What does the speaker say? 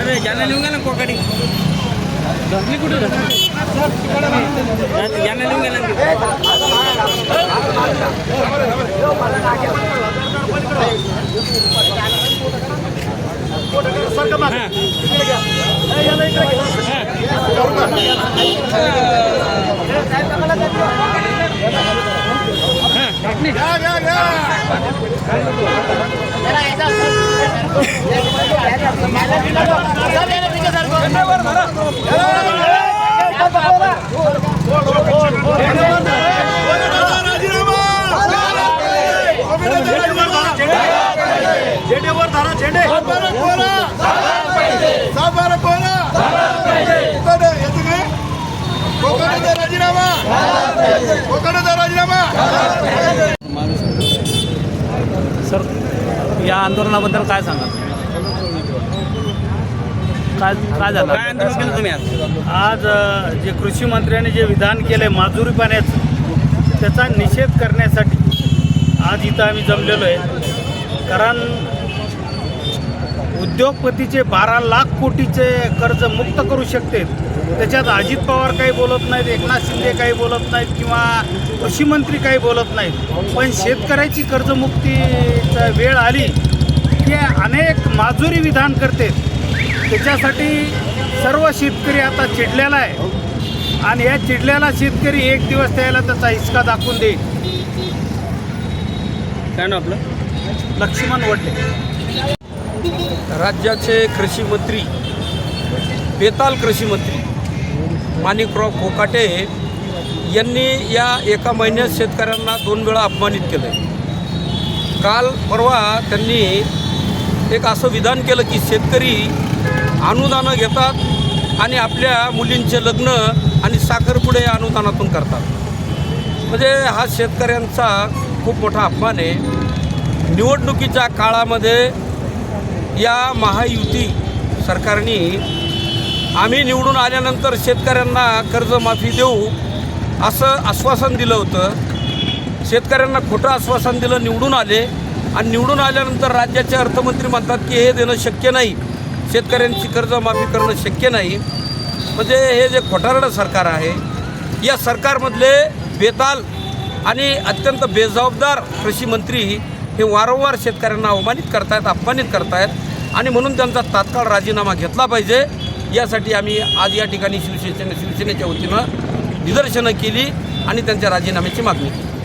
अरे ज्यांना लिहून गेला कोकाडी कुठे? ज्यांना लिहून गेला झेंडेवर धरा झेंडे कोकणाचा राजीनामा कोकणाचा राजीनामा सर या आंदोलनाबद्दल काय सांगा काय काय झालं? काय आंदोलन केलं तुम्ही आज? आज अ, जे कृषी मंत्र्यांनी जे विधान केले माजुरी पाण्याचं त्याचा निषेध करण्यासाठी आज इथं आम्ही जमलेलो आहे. कारण उद्योगपतीचे बारा लाख कोटीचे कर्ज मुक्त करू शकते. त्याच्यात अजित पवार काही बोलत नाहीत एकनाथ शिंदे काही बोलत नाहीत किंवा कृषी मंत्री काही बोलत नाहीत. पण शेतकऱ्याची कर्जमुक्तीचा वेळ आली की अनेक माजुरी विधान करते. त्याच्यासाठी सर्व शेतकरी आता चिडलेला आहे. आणि या चिडलेला शेतकरी एक दिवस त्याला त्याचा हिसका दाखवून देईल. काय ना आपलं? लक्ष्मण वडले. राज्याचे कृषी मंत्री बेताल कृषी मंत्री माणिकराव कोकाटे यांनी या एका महिन्यात शेतकऱ्यांना दोन वेळा अपमानित केलं काल परवा त्यांनी एक असं विधान केलं की शेतकरी अनुदानं घेतात आणि आपल्या मुलींचे लग्न आणि साखरपुडे अनुदानातून करतात. म्हणजे हा शेतकऱ्यांचा खूप मोठा अपमान आहे. निवडणुकीच्या काळामध्ये या महायुती सरकारने आम्ही निवडून आल्यानंतर शेतकऱ्यांना कर्जमाफी देऊ असं आश्वासन दिलं होतं. शेतकऱ्यांना खोटं आश्वासन दिलं निवडून आले. आणि निवडून आल्यानंतर राज्याचे अर्थमंत्री म्हणतात की हे देणं शक्य नाही. शेतकऱ्यांची कर्जमाफी करणं शक्य नाही. म्हणजे हे जे खोटारडं सरकार आहे या सरकारमधले बेताल आणि अत्यंत बेजबाबदार कृषी मंत्री हे वारंवार शेतकऱ्यांना अवमानित करतायत अपमानित करतायत आणि म्हणून त्यांचा तात्काळ राजीनामा घेतला पाहिजे. यासाठी आम्ही आज या ठिकाणी शिवसेने शिवसेनेच्या वतीनं निदर्शनं केली आणि त्यांच्या राजीनाम्याची मागणी केली.